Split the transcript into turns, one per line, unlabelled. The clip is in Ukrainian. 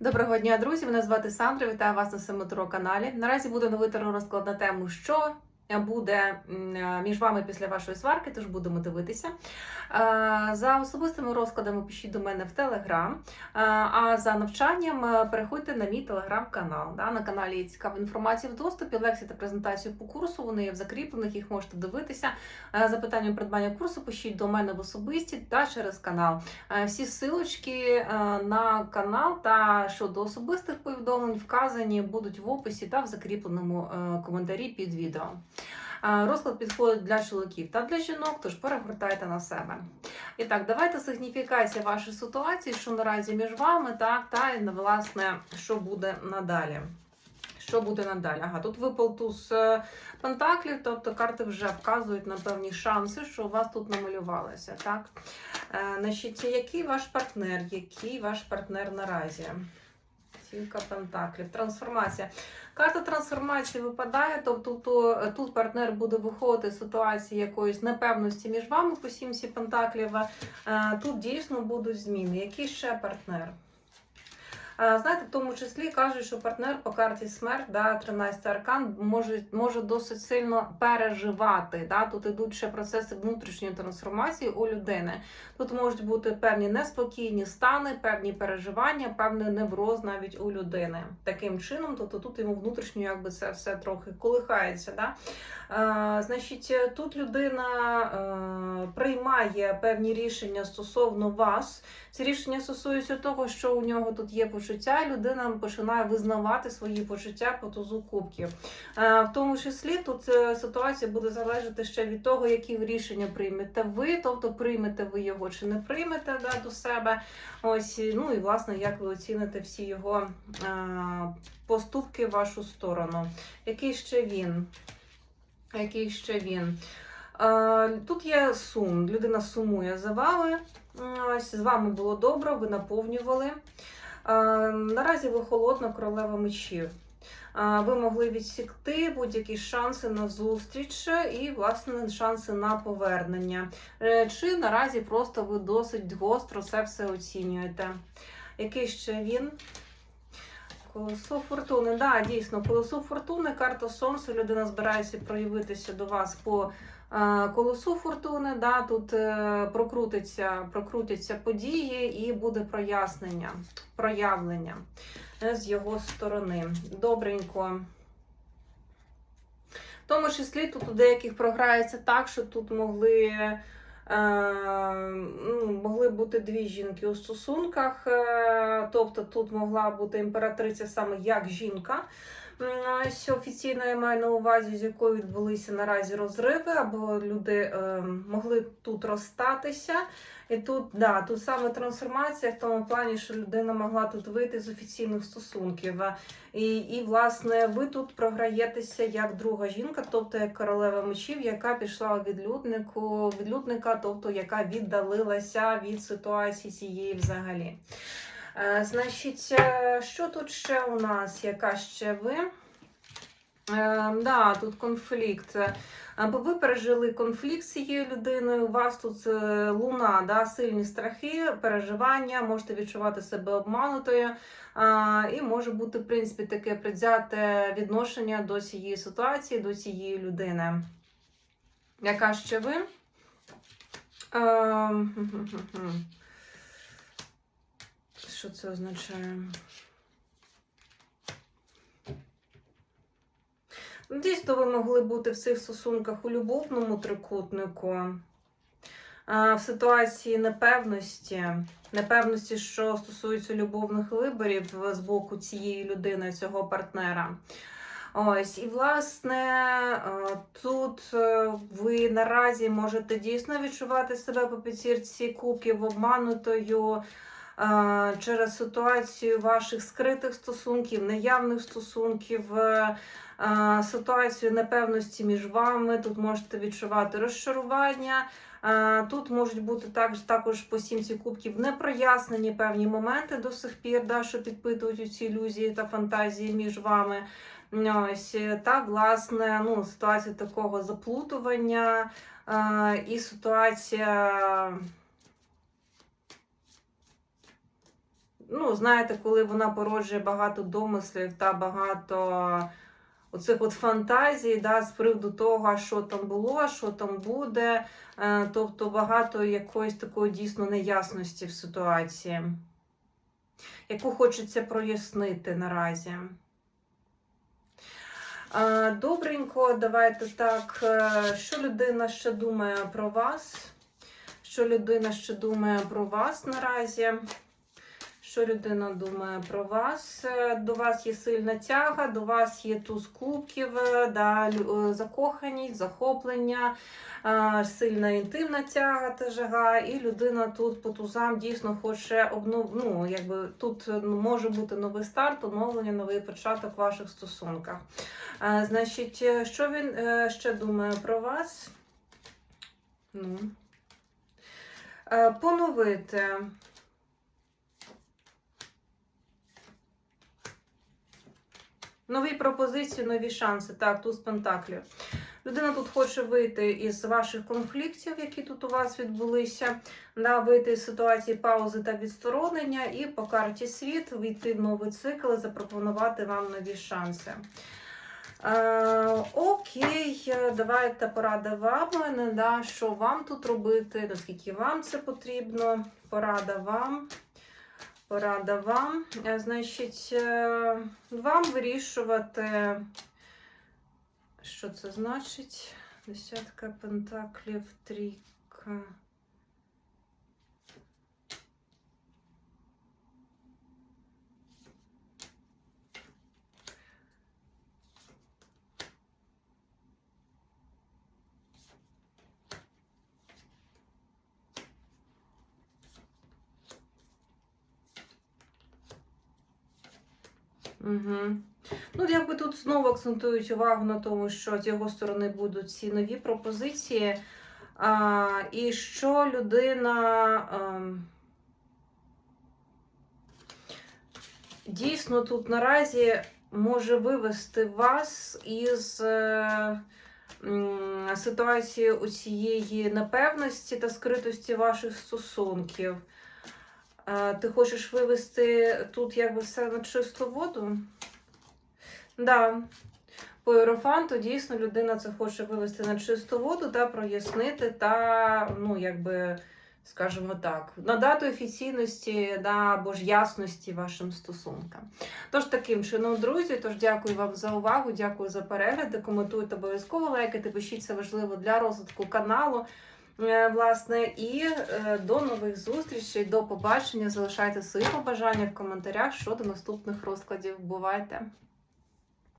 Доброго дня, друзі! Мене звати Сандра. Вітаю вас на Семетро каналі. Наразі буде новий розклад на тему, що буде між вами після вашої сварки, тож будемо дивитися. Е, За особистими розкладами пишіть до мене в Телеграм. Е, А за навчанням е, переходьте на мій телеграм-канал. На каналі є цікава інформація в доступі, лекції та презентацію по курсу. Вони є в закріплених, їх можете дивитися. Е, За питанням придбання курсу пишіть до мене в особисті та через канал. Е, Всі силочки е, на канал та щодо особистих повідомлень вказані будуть в описі та в закріпленому е, коментарі під відео. Розклад підходить для чоловіків та для жінок, тож перегортайте на себе. І так, давайте сигніфікація вашої ситуації, що наразі між вами, так, та власне, що буде надалі. Що буде надалі? Ага, тут випав туз е, пентаклів, тобто карти вже вказують на певні шанси, що у вас тут намалювалося. Так? Е, значить, який ваш партнер? Який ваш партнер наразі? Сімка пентаклів. Трансформація. Карта трансформації випадає, тобто то, тут партнер буде виходити з ситуації якоїсь непевності між вами по сімці пентаклів. Е, Тут дійсно будуть зміни. Який ще партнер? Знаєте, в тому числі кажуть, що партнер по карті смерть, да, 13 аркан, може, може досить сильно переживати. Да? Тут йдуть ще процеси внутрішньої трансформації у людини. Тут можуть бути певні неспокійні стани, певні переживання, певний невроз навіть у людини. Таким чином, тобто тут йому внутрішньо якби це все трохи колихається. Да? Е, значить, тут людина е, приймає певні рішення стосовно вас. Ці рішення стосуються того, що у нього тут є почуття, і людина починає визнавати свої почуття по тузу кубків. Е, В тому числі тут е, ситуація буде залежати ще від того, які рішення приймете ви, тобто приймете ви його чи не приймете да, до себе. Ось, ну і власне, як ви оціните всі його е, поступки в вашу сторону. Який ще він? Який ще він? Тут є сум. Людина сумує за вами. Ось з вами було добре, ви наповнювали. Наразі ви холодна королева мечів. Ви могли відсікти будь-які шанси на зустріч і, власне, шанси на повернення. Е, Чи наразі просто ви досить гостро це все оцінюєте? Який ще він? Колесо фортуни. Да, дійсно, колесо фортуни, карта сонця. Людина збирається проявитися до вас по колесу фортуни. Да, тут е, прокрутиться, прокрутяться події і буде прояснення, проявлення е, з його сторони. Добренько. В тому числі тут у деяких програється так, що тут могли. е, ну, Могли бути дві жінки у стосунках, е, тобто тут могла бути імператриця саме як жінка. Ось офіційно я маю на увазі, з якою відбулися наразі розриви, або люди е, могли тут розстатися. І тут, да, тут саме трансформація в тому плані, що людина могла тут вийти з офіційних стосунків. І, і власне, ви тут програєтеся як друга жінка, тобто як королева мечів, яка пішла відлюднику, відлюдника, тобто яка віддалилася від ситуації цієї взагалі. Е, Значить, е, що тут ще у нас? Яка ще ви? Е, да, тут конфлікт. Або ви пережили конфлікт з цією людиною, у вас тут луна, да, сильні страхи, переживання, можете відчувати себе обманутою. І може бути, в принципі, таке предвзяте відношення до цієї ситуації, до цієї людини. Яка ще ви? Що це означає? Ну, Дійсно, ви могли бути в цих стосунках у любовному трикутнику, в ситуації непевності, непевності, що стосується любовних виборів з боку цієї людини, цього партнера. Ось, і власне тут е, ви наразі можете дійсно відчувати себе по п'ятірці кубків обманутою через ситуацію ваших скритих стосунків, неявних стосунків. е, Ситуацію непевності між вами, тут можете відчувати розчарування. Тут можуть бути також, також по сімці кубків непрояснені певні моменти до сих пір, да, що підпитують ці ілюзії та фантазії між вами. Ось, та, власне, ну, ситуація такого заплутування і ситуація ну, знаєте, коли вона породжує багато домислів та багато оцих от фантазій, да, з приводу того, що там було, що там буде. Е, тобто багато якоїсь такої дійсно неясності в ситуації, яку хочеться прояснити наразі. Е, Добренько, давайте так. е, Що людина ще думає про вас? Що людина ще думає про вас наразі? Що людина думає про вас? Е, До вас є сильна тяга, до вас є туз кубків, е, да, е, закоханість, захоплення, сильна інтимна тяга та жага, і людина тут по тузам дійсно хоче обнов... ну, якби тут ну, може бути новий старт, оновлення, новий початок в ваших стосунках. Значить, що він ще думає про вас? Ну. Поновити. Нові пропозиції, нові шанси. Так, туз пентаклів. Людина тут хоче вийти із ваших конфліктів, які тут у вас відбулися, да, вийти з ситуації паузи та відсторонення, і по карті світ війти в новий цикл і запропонувати вам нові шанси. Е, окей, давайте порада вам, да, що вам тут робити, наскільки вам це потрібно. Порада вам. Порада вам. Е, Значить, е, вам вирішувати, що це значить? Десятка пентаклів, трійка. Угу. Ну, якби тут знову акцентують увагу на тому, що з його сторони будуть ці нові пропозиції, а, і що людина ем, дійсно тут наразі може вивести вас із е, ситуації у цієї непевності та скритості ваших стосунків. Е, Ти хочеш вивести тут якби все на чисту воду? Да. По Єрофанту дійсно людина це хоче вивести на чисту воду та прояснити та, ну, якби, скажімо так, надати офіційності да, або ж ясності вашим стосункам. Тож таким чином, друзі, тож дякую вам за увагу, дякую за перегляди. Коментуйте обов'язково, лайкайте, пишіть це важливо для розвитку каналу. Е, Власне, і е, до нових зустрічей, до побачення. Залишайте свої побажання в коментарях щодо наступних розкладів. Бувайте!